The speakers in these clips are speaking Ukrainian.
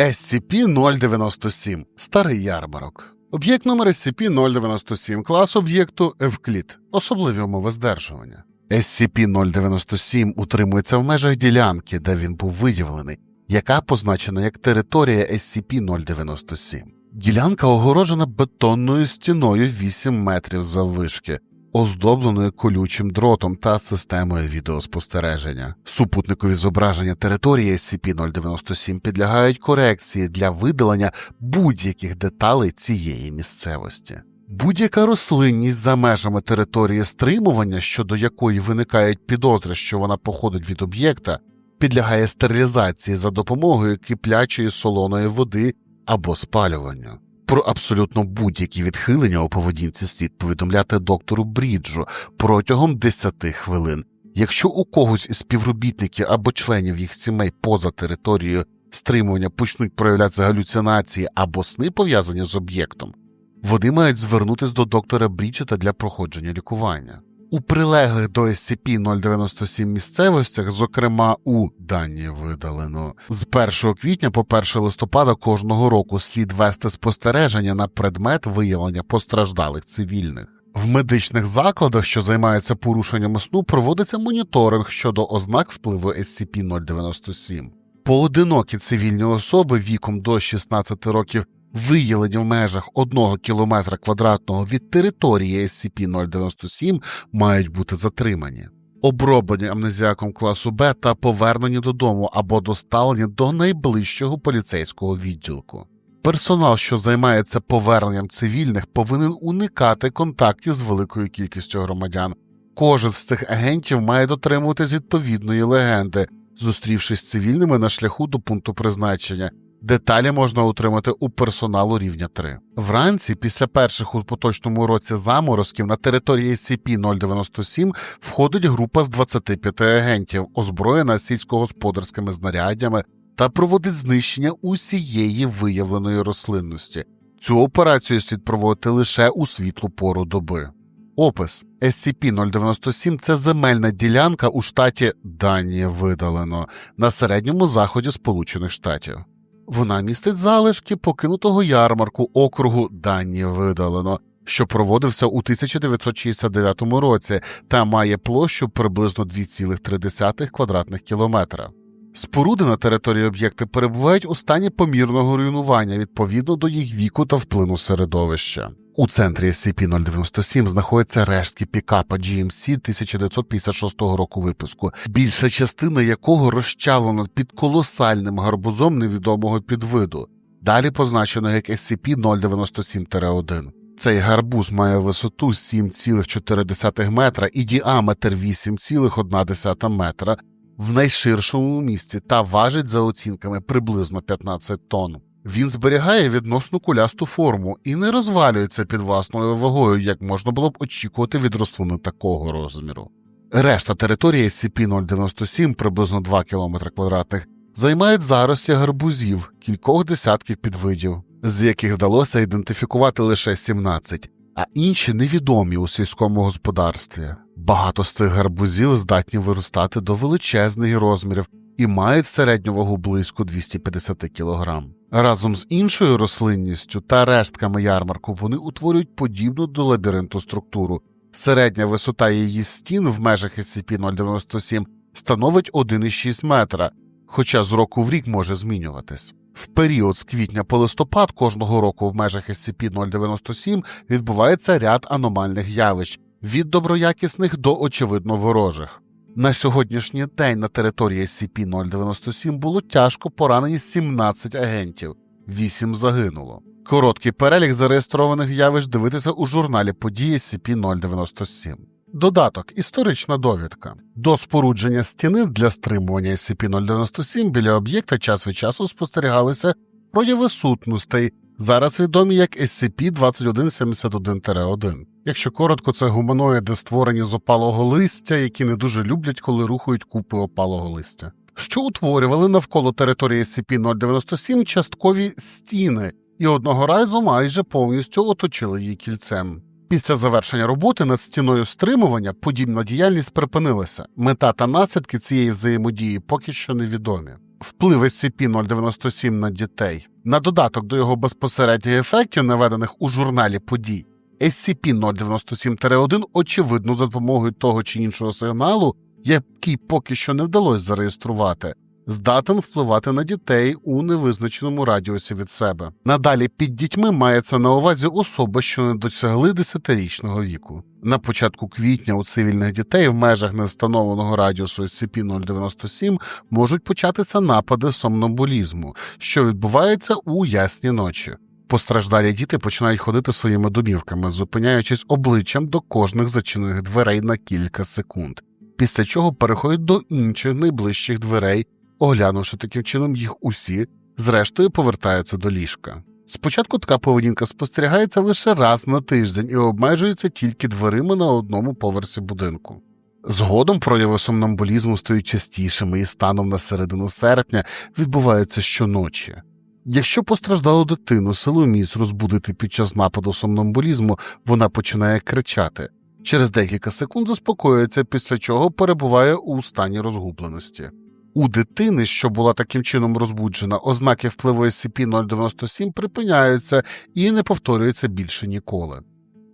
SCP-097 Старий ярмарок. Об'єкт номер SCP-097 клас об'єкту Евклід. Особливі умови здержування. SCP-097 утримується в межах ділянки, де він був виявлений, яка позначена як територія SCP-097. Ділянка огороджена бетонною стіною 8 метрів заввишки, оздобленою колючим дротом та системою відеоспостереження. Супутникові зображення території SCP-097 підлягають корекції для видалення будь-яких деталей цієї місцевості. Будь-яка рослинність за межами території стримування, щодо якої виникають підозри, що вона походить від об'єкта, підлягає стерилізації за допомогою киплячої солоної води або спалюванню. Про абсолютно будь-які відхилення у поведінці слід повідомляти доктору Бріджу протягом 10 хвилин. Якщо у когось із співробітників або членів їх сімей поза територією стримування почнуть проявлятися галюцинації або сни пов'язані з об'єктом, вони мають звернутися до доктора Бріджета для проходження лікування. У прилеглих до SCP-097 місцевостях, зокрема у дані видалено, з 1 квітня по 1 листопада кожного року слід вести спостереження на предмет виявлення постраждалих цивільних. В медичних закладах, що займаються порушеннями сну, проводиться моніторинг щодо ознак впливу SCP-097. Поодинокі цивільні особи віком до 16 років виявлені в межах 1 км квадратного від території SCP-097 мають бути затримані, оброблені амнезіаком класу Б та повернені додому або доставлені до найближчого поліцейського відділку. Персонал, що займається поверненням цивільних, повинен уникати контактів з великою кількістю громадян. Кожен з цих агентів має дотримуватись відповідної легенди, зустрівшись з цивільними на шляху до пункту призначення, Деталі можна отримати у персоналу рівня 3. Вранці, після перших у поточному році заморозків на території SCP-097 входить група з 25 агентів, озброєна сільськогосподарськими знаряддями та проводить знищення усієї виявленої рослинності. Цю операцію слід проводити лише у світлу пору доби. Опис SCP-097 це земельна ділянка у штаті Данія видалено на середньому заході Сполучених Штатів. Вона містить залишки покинутого ярмарку округу Дані видалено, що проводився у 1969 році та має площу приблизно 2,3 квадратних кілометра. Споруди на території об'єкти перебувають у стані помірного руйнування відповідно до їх віку та вплину середовища. У центрі SCP-097 знаходяться рештки пікапа GMC 1956 року випуску, більша частина якого розчавлена під колосальним гарбузом невідомого підвиду, далі позначено як SCP-097-1. Цей гарбуз має висоту 7,4 метра і діаметр 8,1 метра в найширшому місці та важить за оцінками приблизно 15 тонн. Він зберігає відносно кулясту форму і не розвалюється під власною вагою, як можна було б очікувати від рослини такого розміру. Решта території SCP-097, приблизно 2 км квадратних, займають зарості гарбузів кількох десятків підвидів, з яких вдалося ідентифікувати лише 17, а інші невідомі у сільському господарстві. Багато з цих гарбузів здатні виростати до величезних розмірів і мають середню вагу близько 250 кг. Разом з іншою рослинністю та рештками ярмарку вони утворюють подібну до лабіринту структуру. Середня висота її стін в межах SCP-097 становить 1,6 метра, хоча з року в рік може змінюватись. В період з квітня по листопад кожного року в межах SCP-097 відбувається ряд аномальних явищ від доброякісних до очевидно ворожих. На сьогоднішній день на території SCP-097 було тяжко поранені 17 агентів, 8 загинуло. Короткий перелік зареєстрованих явищ дивитися у журналі події SCP-097. Додаток історична довідка. До спорудження стіни для стримування SCP-097 біля об'єкта час від часу спостерігалися прояви сутностей, зараз відомі як SCP-2171-1. Якщо коротко, це гуманоїди, створені з опалого листя, які не дуже люблять, коли рухають купи опалого листя, що утворювали навколо території SCP-097 часткові стіни і одного разу майже повністю оточили її кільцем. Після завершення роботи над стіною стримування подібна діяльність припинилася. Мета та наслідки цієї взаємодії поки що невідомі. Вплив SCP-097 на дітей. На додаток до його безпосередніх ефектів, наведених у журналі подій, SCP-097-1, очевидно, за допомогою того чи іншого сигналу, який поки що не вдалося зареєструвати, здатен впливати на дітей у невизначеному радіусі від себе. Надалі під дітьми мається на увазі особи, що не досягли 10-річного віку. На початку квітня у цивільних дітей в межах невстановленого радіусу SCP-097 можуть початися напади сомнамбулізму, що відбувається у ясні ночі. Постраждалі діти починають ходити своїми домівками, зупиняючись обличчям до кожних зачинених дверей на кілька секунд, після чого переходять до інших найближчих дверей, оглянувши таким чином їх усі, зрештою повертаються до ліжка. Спочатку така поведінка спостерігається лише раз на тиждень і обмежується тільки дверима на одному поверсі будинку. Згодом прояви сомнамбулізму стають частішими і станом на середину серпня відбуваються щоночі. Якщо постраждалу дитину силоміць розбудити під час нападу сомнамбулізму, вона починає кричати. Через декілька секунд заспокоюється, після чого перебуває у стані розгубленості. У дитини, що була таким чином розбуджена, ознаки впливу SCP-097 припиняються і не повторюються більше ніколи.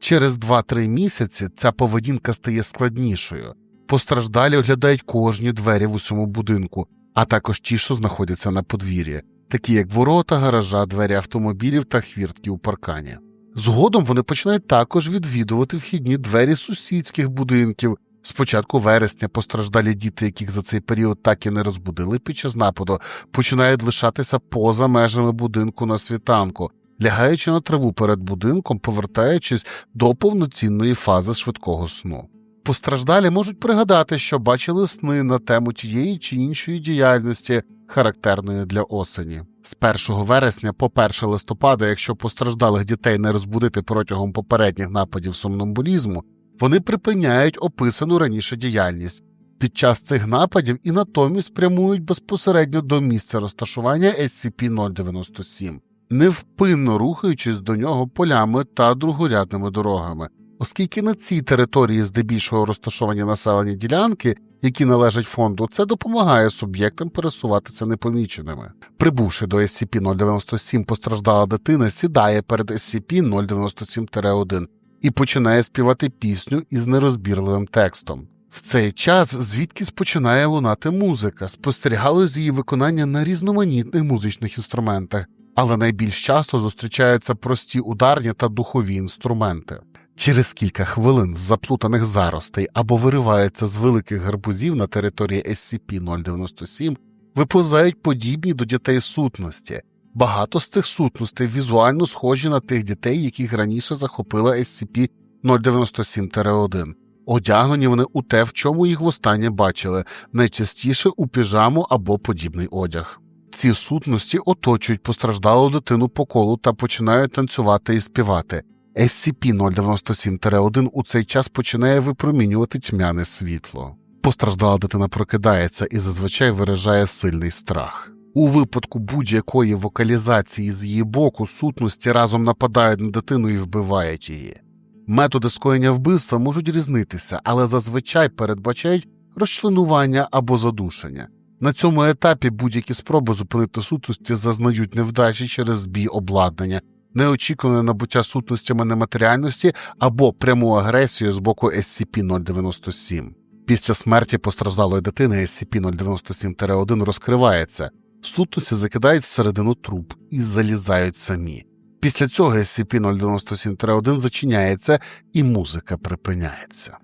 Через 2-3 місяці ця поведінка стає складнішою. Постраждалі оглядають кожні двері в усьому будинку, а також ті, що знаходяться на подвір'ї, такі як ворота, гаража, двері автомобілів та хвіртки у паркані. Згодом вони починають також відвідувати вхідні двері сусідських будинків. Спочатку вересня постраждалі діти, яких за цей період так і не розбудили під час нападу, починають лишатися поза межами будинку на світанку, лягаючи на траву перед будинком, повертаючись до повноцінної фази швидкого сну. Постраждалі можуть пригадати, що бачили сни на тему тієї чи іншої діяльності, характерної для осені. З 1 вересня по 1 листопада, якщо постраждалих дітей не розбудити протягом попередніх нападів сомнамбулізму, вони припиняють описану раніше діяльність. Під час цих нападів і натомість прямують безпосередньо до місця розташування SCP-097, невпинно рухаючись до нього полями та другорядними дорогами, оскільки на цій території здебільшого розташовані населені ділянки, які належать фонду, це допомагає суб'єктам пересуватися непоміченими. Прибувши до SCP-097, постраждала дитина сідає перед SCP-097-1 і починає співати пісню із нерозбірливим текстом. В цей час звідкись починає лунати музика, спостерігалось її виконання на різноманітних музичних інструментах, але найбільш часто зустрічаються прості ударні та духові інструменти. Через кілька хвилин з заплутаних заростей або вириваються з великих гарбузів на території SCP-097, виповзають подібні до дітей сутності. Багато з цих сутностей візуально схожі на тих дітей, яких раніше захопила SCP-097-1. Одягнені вони у те, в чому їх востаннє бачили, найчастіше у піжаму або подібний одяг. Ці сутності оточують постраждалу дитину по колу та починають танцювати і співати. SCP-097-1 у цей час починає випромінювати тьмяне світло. Постраждала дитина прокидається і зазвичай виражає сильний страх. У випадку будь-якої вокалізації з її боку сутності разом нападають на дитину і вбивають її. Методи скоєння вбивства можуть різнитися, але зазвичай передбачають розчленування або задушення. На цьому етапі будь-які спроби зупинити сутності зазнають невдачі через збій обладнання, неочікуване набуття сутностями нематеріальності або пряму агресію з боку SCP-097. Після смерті постраждалої дитини SCP-097-1 розкривається, сутності закидають всередину труб і залізають самі. Після цього SCP-097-1 зачиняється і музика припиняється.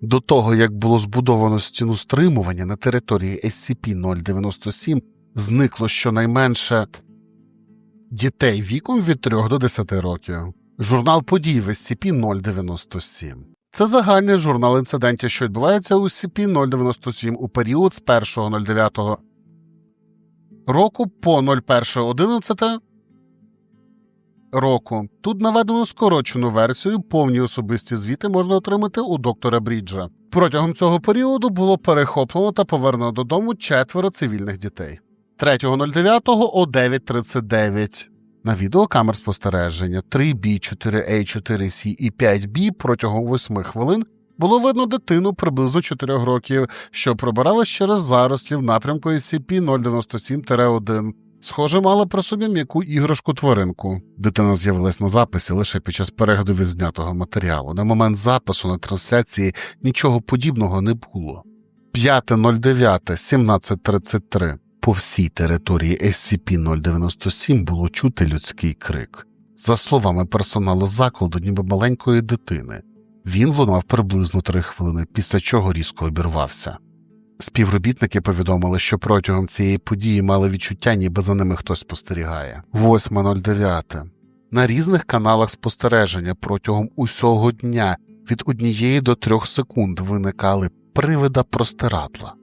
До того, як було збудовано стіну стримування на території SCP-097, зникло щонайменше дітей віком від 3 до 10 років. Журнал подій в SCP-097. Це загальний журнал інцидентів, що відбувається у SCP-097 у період з 1.09 року по 01.11 року. Тут наведено скорочену версію, повні особисті звіти можна отримати у доктора Бріджа. Протягом цього періоду було перехоплено та повернено додому четверо цивільних дітей. 3.09 о 9.39 на відеокамер спостереження 3B, 4A, 4C і 5B протягом 8 хвилин Було видно дитину приблизно 4 років, що пробиралась через зарослі в напрямку SCP-097-1. Схоже, мала при собі м'яку іграшку тваринку. Дитина з'явилась на записі лише під час перегляду відзнятого матеріалу. На момент запису на трансляції нічого подібного не було. 5.09.1733 по всій території SCP-097 було чути людський крик. За словами персоналу закладу, ніби маленької дитини. Він лунав приблизно три хвилини, після чого різко обірвався. Співробітники повідомили, що протягом цієї події мали відчуття, ніби за ними хтось спостерігає. 8.09. На різних каналах спостереження протягом усього дня від однієї до трьох секунд виникали привида простирадла,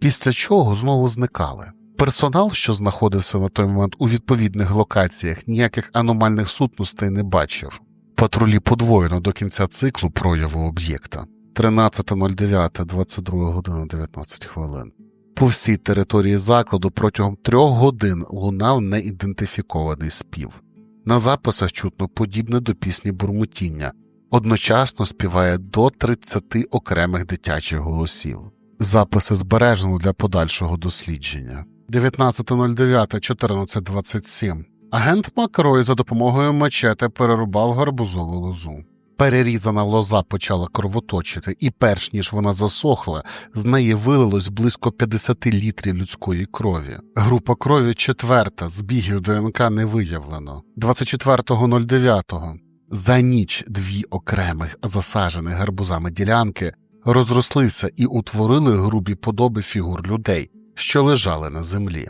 після чого знову зникали. Персонал, що знаходився на той момент у відповідних локаціях, ніяких аномальних сутностей не бачив. Патрулі подвоєно до кінця циклу прояву об'єкта 13.09, 22 година 19 хвилин. По всій території закладу протягом трьох годин лунав неідентифікований спів. На записах чутно подібне до пісні бурмотіння, одночасно співає до 30 окремих дитячих голосів. Записи збережено для подальшого дослідження. 19.09.14.27 Агент Макрой за допомогою мачете перерубав гарбузову лозу. Перерізана лоза почала кровоточити, і перш ніж вона засохла, з неї вилилось близько 50 літрів людської крові. Група крові четверта, збігів ДНК не виявлено. 24.09 за ніч дві окремих засажених гарбузами ділянки розрослися і утворили грубі подоби фігур людей, що лежали на землі.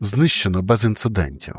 Знищено без інцидентів.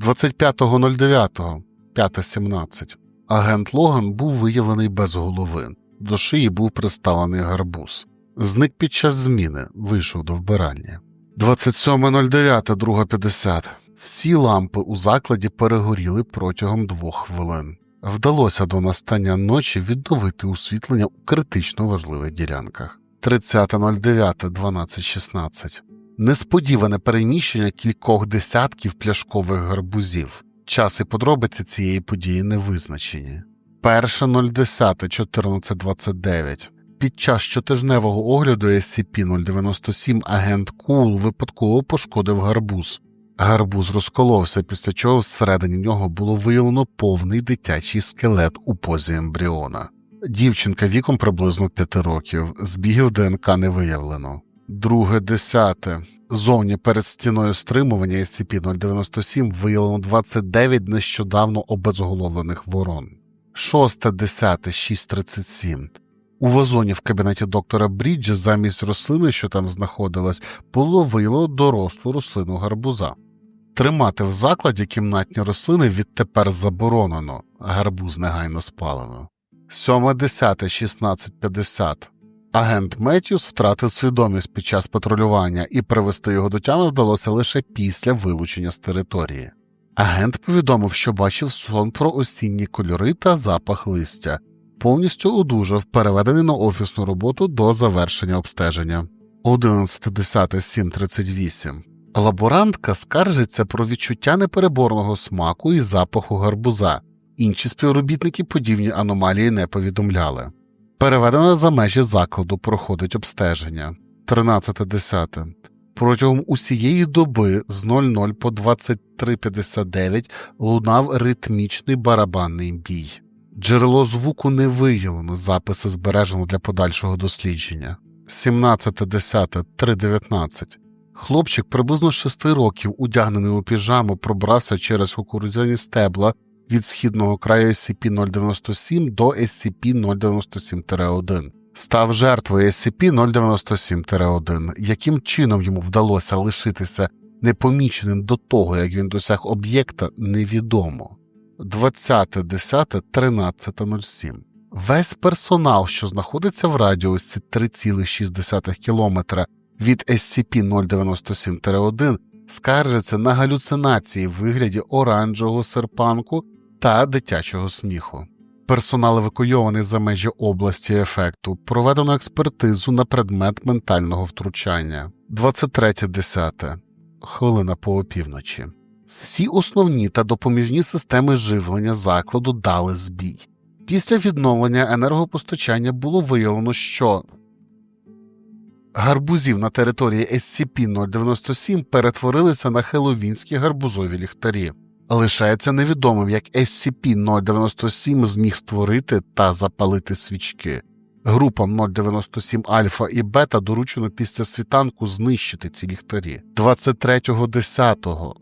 25.09, 5.17 Агент Логан був виявлений без голови. До шиї був приставлений гарбуз. Зник під час зміни, вийшов до вбирання. 27.09, 2.50 Всі лампи у закладі перегоріли протягом двох хвилин. Вдалося до настання ночі відновити освітлення у критично важливих ділянках. 30.09, 12.16 Несподіване переміщення кількох десятків пляшкових гарбузів. Час і подробиці цієї події не визначені. 1.010.1429 Під час щотижневого огляду SCP-097 агент Кул випадково пошкодив гарбуз. Гарбуз розколовся, після чого всередині нього було виявлено повний дитячий скелет у позі ембріона. Дівчинка віком приблизно 5 років, збігів ДНК не виявлено. Друге десяте. Зовні перед стіною стримування SCP-097 виявлено 29 нещодавно обезголовлених ворон. Шосте десяте 637. У вазоні в кабінеті доктора Бріджа замість рослини, що там знаходилась, було виявлено дорослу рослину гарбуза. Тримати в закладі кімнатні рослини відтепер заборонено, гарбуз негайно спалено. Сьоме десяте 1650. Агент Меттюс втратив свідомість під час патрулювання і привести його до тями вдалося лише після вилучення з території. Агент повідомив, що бачив сон про осінні кольори та запах листя, повністю одужав, переведений на офісну роботу до завершення обстеження. 11.10.738 Лаборантка скаржиться про відчуття непереборного смаку і запаху гарбуза. Інші співробітники подібні аномалії не повідомляли. Переведена за межі закладу проходить обстеження 13.10. Протягом усієї доби з 00 по 23.59 лунав ритмічний барабанний бій. Джерело звуку не виявлено, записи збережено для подальшого дослідження. 17.10.3.19. Хлопчик приблизно 6 років, одягнений у піжаму, пробрався через кукурудзяні стебла від східного краю SCP-097 до SCP-097-1. Став жертвою SCP-097-1, яким чином йому вдалося лишитися непоміченим до того, як він досяг об'єкта, невідомо. 20.10.13.07 Весь персонал, що знаходиться в радіусі 3,6 км від SCP-097-1, скаржиться на галюцинації в вигляді оранжевого серпанку та дитячого сміху. Персонал евакуйований за межі області ефекту, проведено експертизу на предмет ментального втручання. 23.10. Хвилина по опівночі. Всі основні та допоміжні системи живлення закладу дали збій. Після відновлення енергопостачання було виявлено, що гарбузів на території SCP-097 перетворилися на хеловінські гарбузові ліхтарі. Лишається невідомим, як SCP-097 зміг створити та запалити свічки. Групам 097 Альфа і Бета доручено після світанку знищити ці ліхтарі. 23.10,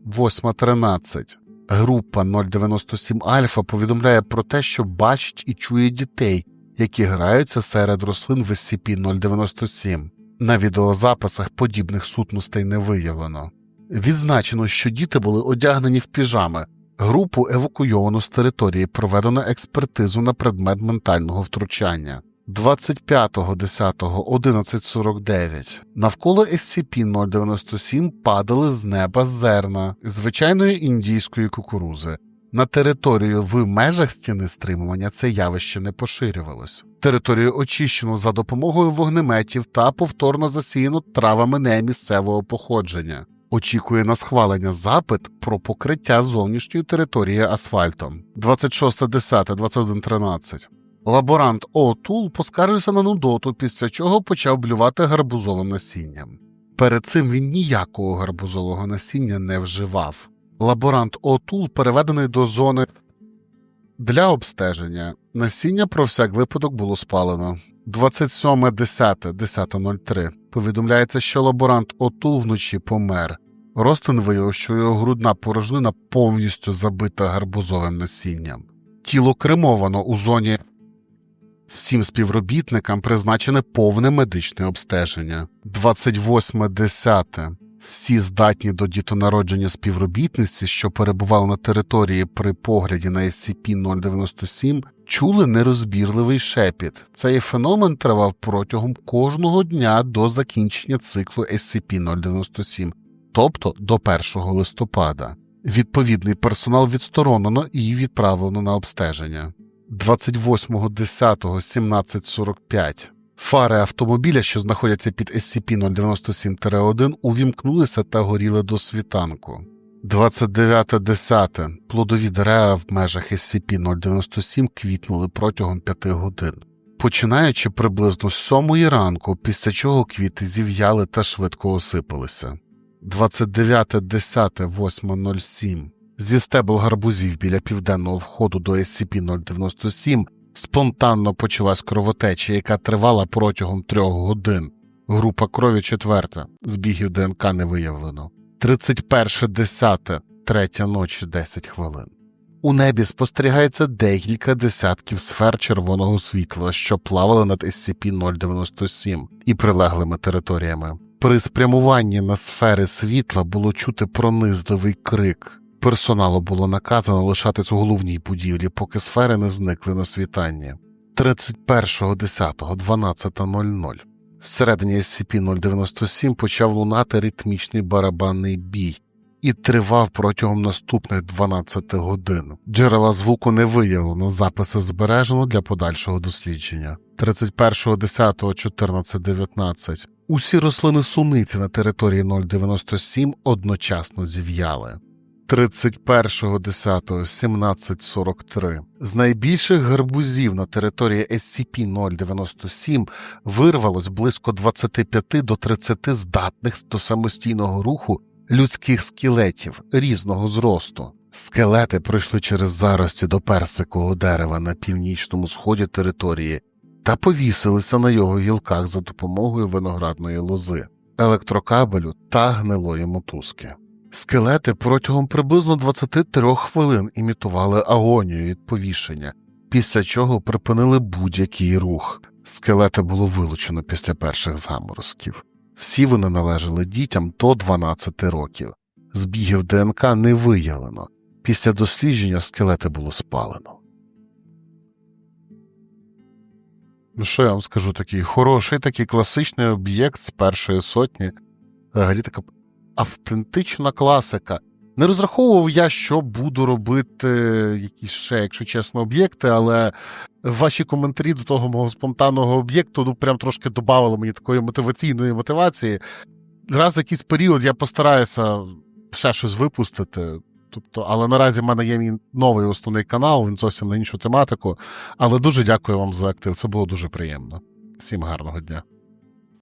8.13 Група 097 Альфа повідомляє про те, що бачить і чує дітей, які граються серед рослин в SCP-097. На відеозаписах подібних сутностей не виявлено. Відзначено, що діти були одягнені в піжами. Групу евакуйовано з території, проведено експертизу на предмет ментального втручання. 25.10.11.49 навколо SCP-097 падали з неба зерна звичайної індійської кукурузи. На територію в межах стіни стримування це явище не поширювалось. Територію очищено за допомогою вогнеметів та повторно засіяно травами немісцевого походження. Очікує на схвалення запит про покриття зовнішньої території асфальтом. 26.10.21.13 Лаборант Отул поскаржився на нудоту, після чого почав блювати гарбузовим насінням. Перед цим він ніякого гарбузового насіння не вживав. Лаборант Отул переведений до зони для обстеження. Насіння про всяк випадок було спалено. 27.10, 10.03 повідомляється, що лаборант Отул вночі помер. Ростин виявив, що його грудна порожнина повністю забита гарбузовим насінням. Тіло кремовано у зоні. Всім співробітникам призначене повне медичне обстеження. 28.10. Всі здатні до дітонародження співробітниці, що перебували на території при погляді на SCP-097, чули нерозбірливий шепіт. Цей феномен тривав протягом кожного дня до закінчення циклу SCP-097, тобто до 1 листопада. Відповідний персонал відсторонено і відправлено на обстеження. 28.10.1745 Фари автомобіля, що знаходяться під SCP-097-1, увімкнулися та горіли до світанку. 29.10. Плодові дерева в межах SCP-097 квітнули протягом 5 годин. Починаючи приблизно з 7 ранку, після чого квіти зів'яли та швидко осипалися. 29.10.8.07 Зі стебл гарбузів біля південного входу до SCP-097 спонтанно почалась кровотеча, яка тривала протягом трьох годин. Група крові четверта. Збігів ДНК не виявлено. 31.10. Третя ночі 10 хвилин. У небі спостерігається декілька десятків сфер червоного світла, що плавали над SCP-097 і прилеглими територіями. При спрямуванні на сфери світла було чути пронизливий крик. Персоналу було наказано лишатись у головній будівлі, поки сфери не зникли на світанні. 31.10.12.00 Всередині SCP-097 почав лунати ритмічний барабанний бій і тривав протягом наступних 12 годин. Джерела звуку не виявлено, записи збережено для подальшого дослідження. 31.10.14.19 Усі рослини суниці на території 097 одночасно зів'яли. 31.10.1743 з найбільших гарбузів на території SCP-097 вирвалось близько 25 до 30 здатних до самостійного руху людських скелетів різного зросту. Скелети пройшли через зарості до персикового дерева на північному сході території та повісилися на його гілках за допомогою виноградної лози, електрокабелю та гнилої мотузки. Скелети протягом приблизно 23 хвилин імітували агонію від повішення, після чого припинили будь-який рух. Скелети було вилучено після перших заморозків. Всі вони належали дітям до 12 років. Збігів ДНК не виявлено. Після дослідження скелети було спалено. Ну, що я вам скажу такий хороший, такий класичний об'єкт з першої сотні. Взагалі така автентична класика. Не розраховував я, що буду робити якісь ще, якщо чесно, об'єкти, але ваші коментарі до того мого спонтанного об'єкту ну, прям трошки додавали мені такої мотиваційної мотивації. Раз в якийсь період я постараюся ще щось випустити. Тобто, але наразі в мене є мій новий основний канал, він зовсім на іншу тематику. Але дуже дякую вам за актив. Це було дуже приємно. Всім гарного дня.